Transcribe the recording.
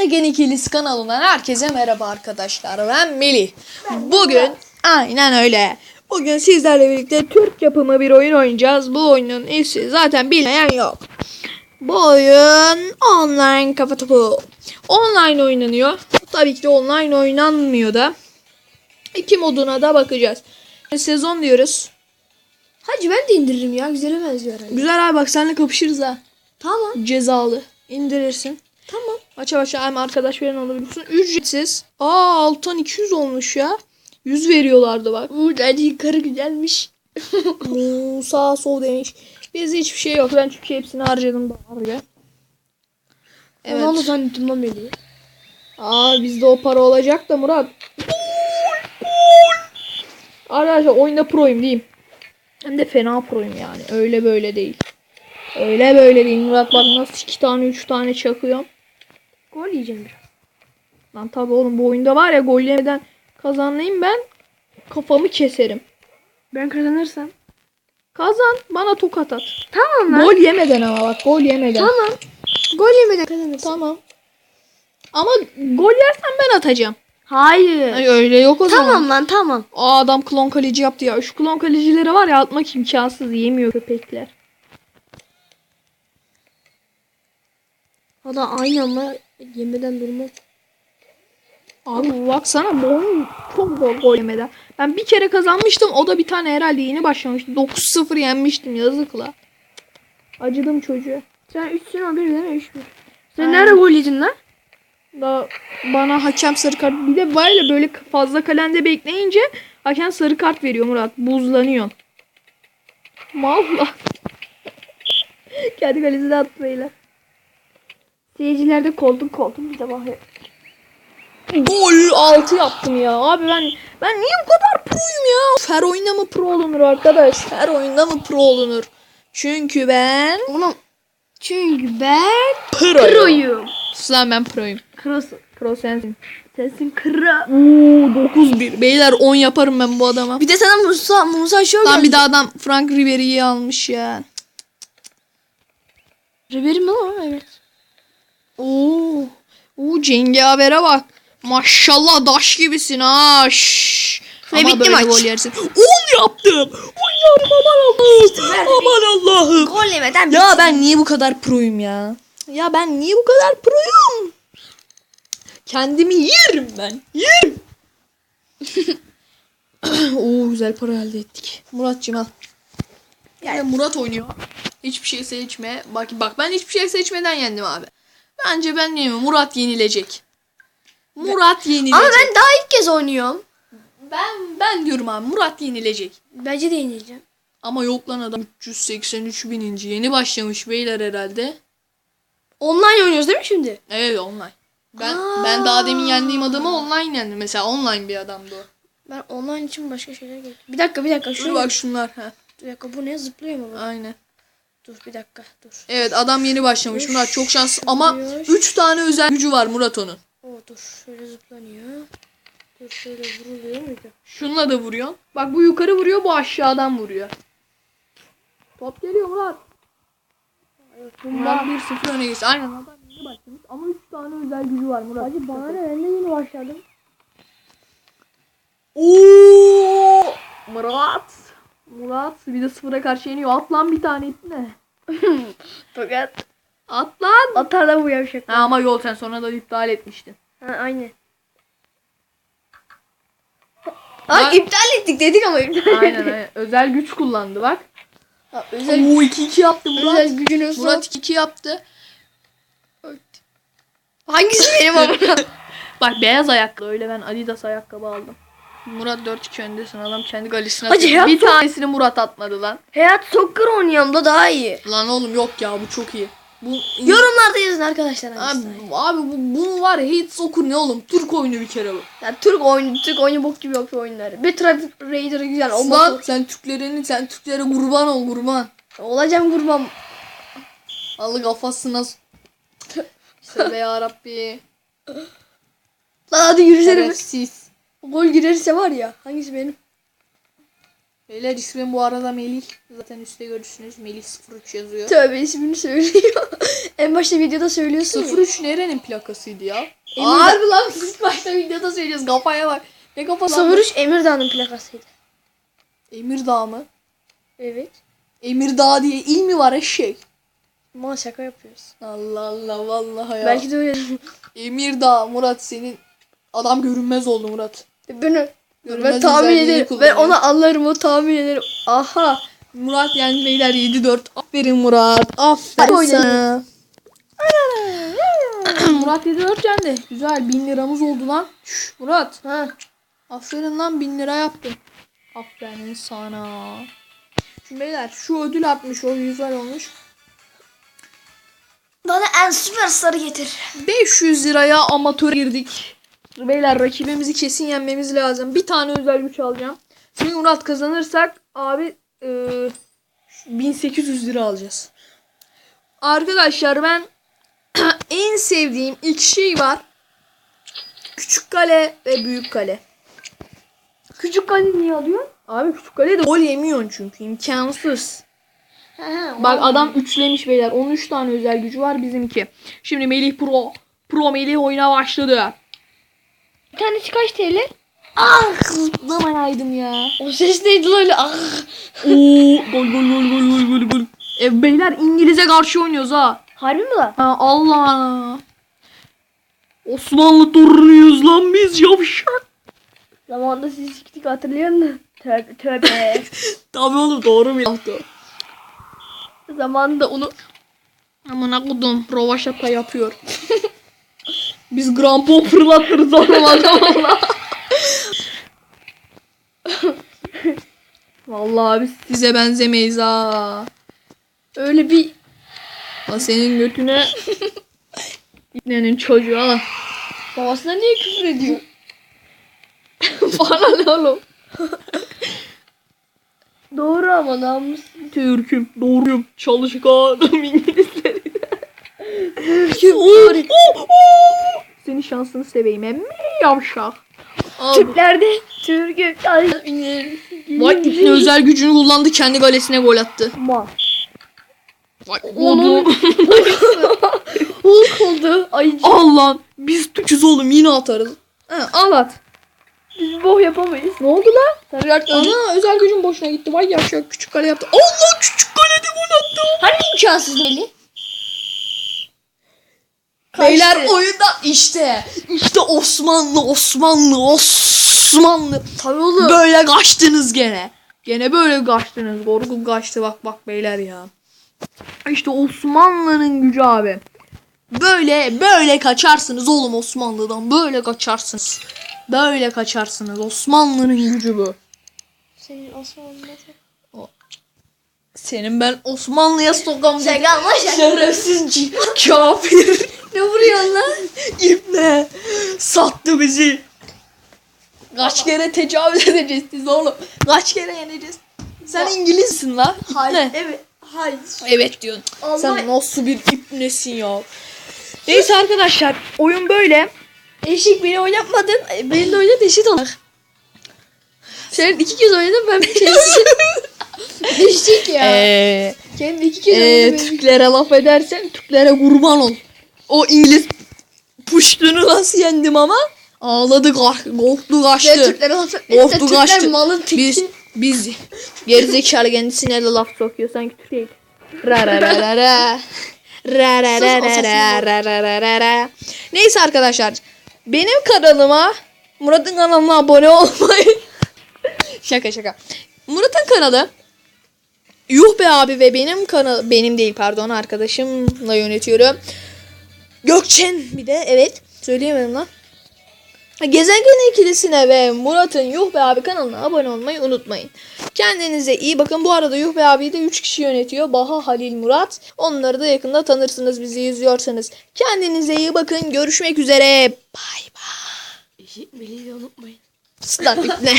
Ategen İkilisi kanalından herkese merhaba arkadaşlar. Ben Melih. Bugün aynen öyle. Bugün sizlerle birlikte Türk yapımı bir oyun oynayacağız. Bu oyunun ismi zaten bilmeyen yok. Bu oyun online kafa topu. Online oynanıyor. Tabii ki de online oynanmıyor da. İki moduna da bakacağız. Sezon diyoruz. Hacı ben de indiririm ya. Güzele benziyor herhalde. Güzel abi bak seninle kapışırız ha. Tamam. Cezalı. İndirirsin. Tamam. Maça başa hem arkadaş veren olabilirsin. Ücretsiz. Aa alttan 200 olmuş ya. 100 veriyorlardı bak. Bu hadi yukarı güzelmiş. Sağ sol demiş. Bizde hiçbir şey yok. Ben çünkü hepsini harcadım daha. Evet. Evet. Onu zannettim lan Melih. Aa bizde o para olacak da Murat. Arkadaşlar oyunda proyum diyeyim. Hem de fena proyum yani. Öyle böyle değil. Öyle böyle değil. Murat bak nasıl iki tane üç tane çakıyorum. Gol yiyeceğim biraz. Lan tabi oğlum bu oyunda var ya gol yemeden kazanayım ben kafamı keserim. Ben kazanırsam. Kazan bana tokat at. Tamam lan. Gol yemeden ama bak gol yemeden. Tamam. Gol yemeden kazanırsam. Tamam. Ama gol yersen ben atacağım. Hayır. Ay, öyle yok o zaman. Tamam lan tamam. Aa adam klon kaleci yaptı ya. Şu klon kalecileri var ya atmak imkansız. Yemiyor köpekler. O da aynı ama yemeden durmaz. Abi baksana bu oyun çok zor gol yemeden. Ben bir kere kazanmıştım. O da bir tane herhalde yeni başlamıştı. 9-0 yenmiştim yazıkla. Acıdım çocuğa. Sen 3'sün o 1 değil mi? 3 1. Sen Aynen. nerede gol yedin lan? Da bana hakem sarı kart bir de böyle böyle fazla kalende bekleyince hakem sarı kart veriyor Murat. Buzlanıyor. Valla. Kendi kalesine attı beyler. Seyircilerde koltuk koltuk bir de bakıyor. Gol 6 yaptım ya. Abi ben ben niye bu kadar proyum ya? Her oyunda mı pro olunur arkadaş? Her oyunda mı pro olunur? Çünkü ben Oğlum. Çünkü ben proyum. proyum. Lan ben proyum. Krosun. Pro sensin. Sensin kra. Oo 9-1. Beyler 10 yaparım ben bu adama. Bir de sana Musa Musa Show Lan geldi. bir de adam Frank Ribery'i almış ya. Ribery mi lan? Evet. Oo. Oo cengavere bak. Maşallah daş gibisin ha. Şşş. Ve Ama bitti böyle maç. gol yersin. 10 yaptım. 10 yaptım aman Allah'ım. Aman Allah'ım. Gol yemeden Ya ben niye bu kadar proyum ya? Ya ben niye bu kadar proyum? Kendimi yerim ben. Yerim. Oo güzel para elde ettik. Muratcığım al. Yani Murat oynuyor. Hiçbir şey seçme. Bak bak ben hiçbir şey seçmeden yendim abi. Bence ben yeneyim. Murat yenilecek. Murat yenilecek. Ama ben daha ilk kez oynuyorum. ben ben diyorum abi Murat yenilecek. Bence de yenileceğim. Ama yok lan adam 383 bininci. Yeni başlamış beyler herhalde. Online oynuyoruz değil mi şimdi? Evet online. Ben Aa. ben daha demin yendiğim adamı online yendim. Mesela online bir adamdı o. Ben online için başka şeyler gerekiyor. Bir dakika bir dakika. Dur Şunu bak şunlar. Ha. Bir dakika bu ne zıplıyor mu bu? Aynen. Dur bir dakika dur. Evet adam yeni başlamış. Murat çok şanslı. Ama üş. 3 tane özel gücü var Murat onun. Oo dur şöyle zıplanıyor. Dur şöyle vuruluyor muydu? Şununla da vuruyor. Bak bu yukarı vuruyor bu aşağıdan vuruyor. Top geliyor Murat. Murat 1-0 öne geçti. Aynen adam yeni başlamış. Ama 3 tane özel gücü var Murat. Hacı bana ne ben de yeni başladım. Oo! Murat. Murat bir de sıfıra karşı yeniyor. At lan bir tane ne? Fakat At lan. atar da bu yavşak. Ha, ama yol sen sonra da iptal etmiştin. Ha aynı. Ha iptal ettik dedik ama iptal Aynen aynen. Özel güç kullandı bak. Ha, özel, Oo 2-2 yaptı Murat. özel gücünü. Murat 2-2 yaptı. Hangisi benim ama? Bak beyaz ayaklı öyle ben Adidas ayakkabı aldım. Murat 4-2 öndesin adam kendi galesine Hacı atıyor. ya, Bir çok- tanesini Murat atmadı lan. Hayat soccer oynuyorum da daha iyi. Lan oğlum yok ya bu çok iyi. Bu Yorumlarda yazın arkadaşlar. Abi, abi bu, bunu var ya hiç okur ne oğlum? Türk oyunu bir kere bu. Ya Türk oyunu, Türk oyunu bok gibi şu oyunları. Bir Traffic Raider güzel. O Lan sen Türklerin sen Türklere kurban ol kurban. Olacağım kurban. Allah kafasına s- Tövbe yarabbi. Lan hadi yürüsene. be. Şerefsiz. Gol girerse var ya. Hangisi benim? Beyler ismim bu arada Melih. Zaten üstte görürsünüz. Melih 03 yazıyor. Tövbe ismini söylüyor. en başta videoda söylüyorsun. 03 nerenin plakasıydı ya? Emin Harbi lan ilk başta videoda söylüyoruz. Kafaya bak. Ne kafası lan bu? 03 Emirdağ'ın plakasıydı. Emirdağ mı? Evet. Emirdağ diye il mi var eşek? Ama şaka yapıyoruz. Allah Allah vallahi ya. Belki de öyle. Emirdağ Murat senin adam görünmez oldu Murat. Ben, Görünmez ben tahmin ederim. Ben ona anlarım o tahmin ederim. Aha. Murat yani beyler 7-4. Aferin Murat. Aferin sana. Murat 7-4 yendi. Güzel 1000 liramız oldu lan. Şş, Murat. Ha. Aferin lan 1000 lira yaptın. Aferin sana. Şimdi beyler şu ödül atmış o güzel olmuş. Bana en süper sarı getir. 500 liraya amatör girdik. Beyler rakibimizi kesin yenmemiz lazım. Bir tane özel güç alacağım. Çünkü Murat kazanırsak abi e, 1800 lira alacağız. Arkadaşlar ben en sevdiğim iki şey var. Küçük kale ve büyük kale. Küçük kale niye alıyor? Abi küçük kale de gol yemiyorsun çünkü imkansız. Bak adam üçlemiş beyler. 13 tane özel gücü var bizimki. Şimdi Melih Pro. Pro Melih oyuna başladı. Bir tanesi kaç TL? Ah zıplamayaydım ya. O ses neydi lan öyle? Ah. Oo gol gol gol gol gol gol gol. E, beyler İngiliz'e karşı oynuyoruz ha. Harbi mi lan? Ha Allah. Osmanlı torunuyuz lan biz yavşak. Zamanında sizi siktik hatırlıyor musun? Tövbe tövbe. Tabii oğlum doğru mu yaptı? Zamanında onu Aman akudum rovaşata yapıyor. biz grampon fırlatırız oğlum valla. Vallahi biz size benzemeyiz ha. öyle bir Lan senin götüne İbnenin çocuğu ha. babasına niye küfür ediyor? Bana ne oğlum? Doğru ama namus. Türk'üm, doğruyum, çalışkanım İngilizleri. Türk'üm, doğru. Senin şansını seveyim emmi yavşak. Türk'üm. Ay. Vay İbni özel gücünü kullandı kendi galesine gol attı. Ma. Onun- oğlum. Hulk oldu. Ay. Al lan. Biz Türk'üz oğlum yine atarız. Ha, al at. Biz boh yapamayız. Ne oldu lan? Ana özel gücün boşuna gitti. Vay yavşak küçük kale yaptı. Allah küçük kalede gol attı. Hani imkansız Deli? Beyler oyunda işte. İşte Osmanlı, Osmanlı, Osmanlı. Tabii oğlum. Böyle kaçtınız gene. Gene böyle kaçtınız. Korku kaçtı bak bak beyler ya. İşte Osmanlı'nın gücü abi. Böyle böyle kaçarsınız oğlum Osmanlı'dan. Böyle kaçarsınız. Böyle kaçarsınız. Osmanlı'nın gücü bu. Senin Osmanlı'da. Senin ben Osmanlı'ya sokam dedim. Şaka ama şaka. Şerefsiz c- kafir. Ne vuruyorsun lan? İbne sattı bizi. Kaç kere tecavüz edeceğiz siz oğlum. Kaç kere yeneceğiz. Sen İngilizsin lan. Ne? Evet. Hayır. Evet diyorsun. Allah- Sen nasıl bir ipnesin ya. Neyse arkadaşlar oyun böyle. Eşik beni oynatmadın. Beni de oynat eşit olarak. Sen iki kez oynadın ben bir kez. Eşik ya. Eee Kendi iki kez ee. Türklere laf edersen Türklere kurban ol. O İngiliz puştunu nasıl yendim ama ağladı kaç- korktu kaçtı. Türklere laf Korktu Türkler kaçtı. malın teki. Biz biz gerizekalı kendisine de laf sokuyor sanki Türk değil. Ra ra ra ra ra. Ra ra ra ra ra ra ra ra ra ra. Neyse arkadaşlar. Benim kanalıma Murat'ın kanalına abone olmayı. şaka şaka. Murat'ın kanalı Yuh be abi ve benim kanal benim değil pardon arkadaşımla yönetiyorum. Gökçen bir de evet söyleyemedim lan. Gezegen ikilisine ve Murat'ın Yuh Be Abi kanalına abone olmayı unutmayın. Kendinize iyi bakın. Bu arada Yuh Be Abi'yi de 3 kişi yönetiyor. Baha, Halil, Murat. Onları da yakında tanırsınız bizi izliyorsanız. Kendinize iyi bakın. Görüşmek üzere. Bay bay. De unutmayın. Start bitti.